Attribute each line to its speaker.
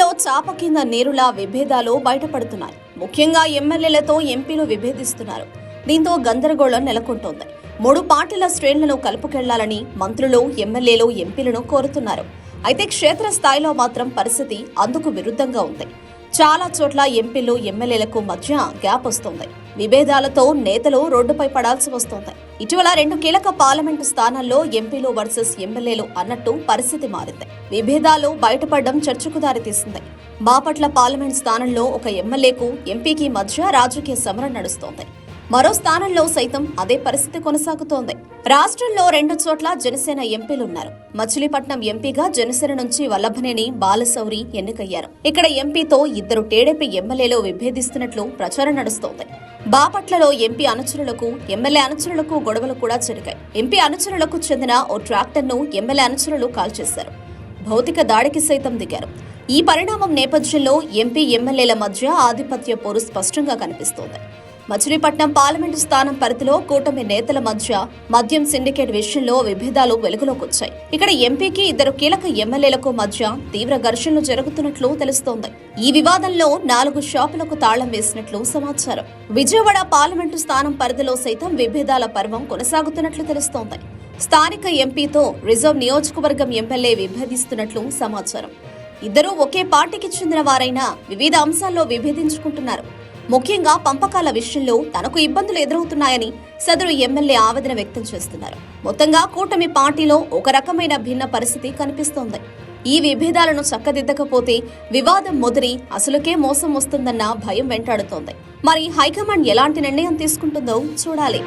Speaker 1: చాప కింద నేరులా విభేదాలు బయటపడుతున్నాయి. ముఖ్యంగా ఎమ్మెల్యేలతో ఎంపీలు విభేదిస్తున్నారు. దీంతో గందరగోళం నెలకొంటోంది. మూడు పార్టీల శ్రేణులను కలుపుకెళ్ళాలని మంత్రులు ఎమ్మెల్యేలు ఎంపీలను కోరుతున్నారు. అయితే క్షేత్రస్థాయిలో మాత్రం పరిస్థితి అందుకు విరుద్ధంగా ఉంది. చాలా చోట్ల ఎంపీలు ఎమ్మెల్యేలకు మధ్య గ్యాప్ వస్తోంది. విభేదాలతో నేతలు రోడ్డుపై పడాల్సి వస్తోంది. ఇటీవల రెండు కీలక పార్లమెంటు స్థానాల్లో ఎంపీలు వర్సెస్ ఎమ్మెల్యేలు అన్నట్టు పరిస్థితి మారింది. విభేదాలు బయటపడడం చర్చకు దారితీసింది. బాపట్ల పార్లమెంట్ స్థానంలో ఒక ఎమ్మెల్యేకు ఎంపీకి మధ్య రాజకీయ సమరం నడుస్తోంది. మరో స్థానంలో సైతం అదే పరిస్థితి కొనసాగుతోంది. రాష్ట్రంలో రెండు చోట్ల జనసేన ఎంపీలున్నారు. మచిలీపట్నం ఎంపీగా జనసేన నుంచి వల్లభనేని బాలశౌరి ఎన్నికయ్యారు. ఇక్కడ ఎంపీతో ఇద్దరు టీడీపీ ఎమ్మెల్యేలు విభేదిస్తున్నట్లు ప్రచారం నడుస్తోంది. బాపట్లలో ఎంపీ అనుచరులకు ఎమ్మెల్యే అనుచరులకు గొడవలు కూడా జరిగాయి. ఎంపీ అనుచరులకు చెందిన ఓ ట్రాక్టర్ను ఎమ్మెల్యే అనుచరులు కాల్చేశారు. భౌతిక దాడికి సైతం దిగారు. ఈ పరిణామం నేపథ్యంలో ఎంపీ ఎమ్మెల్యేల మధ్య ఆధిపత్య పోరు స్పష్టంగా కనిపిస్తోంది. మచిలీపట్నం పార్లమెంటు స్థానం పరిధిలో కూటమి నేతల మధ్య మద్యం సిండికేట్ విషయంలో విభేదాలు వెలుగులోకొచ్చాయి ఇక్కడ ఎంపీకి ఇద్దరు కీలక ఎమ్మెల్యేలకు మధ్య తీవ్ర ఘర్షణలు జరుగుతున్నట్లు తెలుస్తోంది. ఈ వివాదంలో నాలుగు షాపులకు తాళం వేసినట్లు సమాచారం. విజయవాడ పార్లమెంటు స్థానం పరిధిలో సైతం విభేదాల పర్వం కొనసాగుతున్నట్లు తెలుస్తోంది. స్థానిక ఎంపీతో రిజర్వ్ నియోజకవర్గం ఎమ్మెల్యే విభేదిస్తున్నట్లు సమాచారం. ఇద్దరూ ఒకే పార్టీకి చెందిన వారైనా వివిధ అంశాల్లో విభేదించుకుంటున్నారు. ముఖ్యంగా పంపకాల విషయంలో తనకు ఇబ్బందులు ఎదురవుతున్నాయని సదరు ఎమ్మెల్యే ఆవేదన వ్యక్తం చేస్తున్నారు. మొత్తంగా కూటమి పార్టీలో ఒక రకమైన భిన్న పరిస్థితి కనిపిస్తోంది. ఈ విభేదాలను చక్కదిద్దకపోతే వివాదం ముదిరి అసలుకే మోసం వస్తుందన్న భయం వెంటాడుతోంది. మరి హైకమాండ్ ఎలాంటి నిర్ణయం తీసుకుంటుందో చూడాలి.